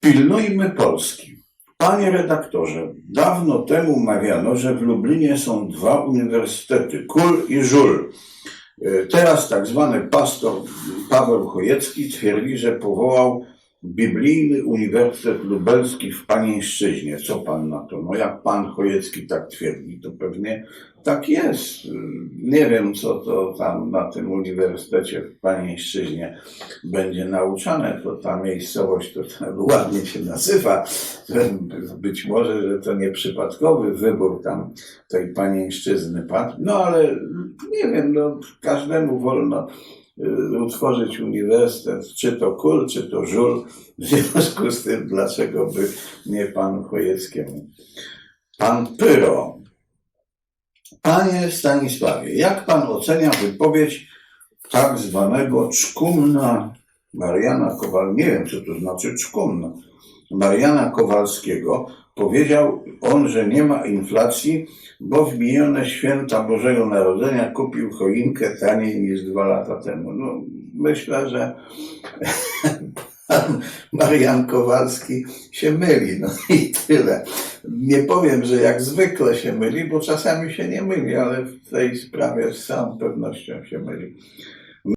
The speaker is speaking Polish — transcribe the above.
Pilnujmy Polski. Panie redaktorze, dawno temu mawiano, że w Lublinie są dwa uniwersytety, KUL i ŻUL. E, Teraz tak zwany pastor Paweł Chojecki twierdzi, że powołał Biblijny Uniwersytet Lubelski w Panieńszczyźnie. Co pan na to? No jak pan Chojecki tak twierdzi, to pewnie tak jest. Nie wiem, co to tam na tym uniwersytecie w Panieńszczyźnie będzie nauczane. To ta miejscowość to tak ładnie się nazywa. Być może, że to nieprzypadkowy wybór tam tej Panieńszczyzny padł. No ale nie wiem, no, każdemu wolno utworzyć uniwersytet, czy to KUL, czy to ŻUL. W związku z tym, dlaczego by nie panu Chojeckiemu? Pan Pyro. Panie Stanisławie, jak pan ocenia wypowiedź tak zwanego czkumna Mariana Kowal, nie wiem co to znaczy czkumna, Mariana Kowalskiego, powiedział on, że nie ma inflacji, bo w minione święta Bożego Narodzenia kupił choinkę taniej niż dwa lata temu. No, myślę, że pan Marian Kowalski się myli, no i tyle. Nie powiem, że jak zwykle się myli, bo czasami się nie myli, ale w tej sprawie z całą pewnością się myli.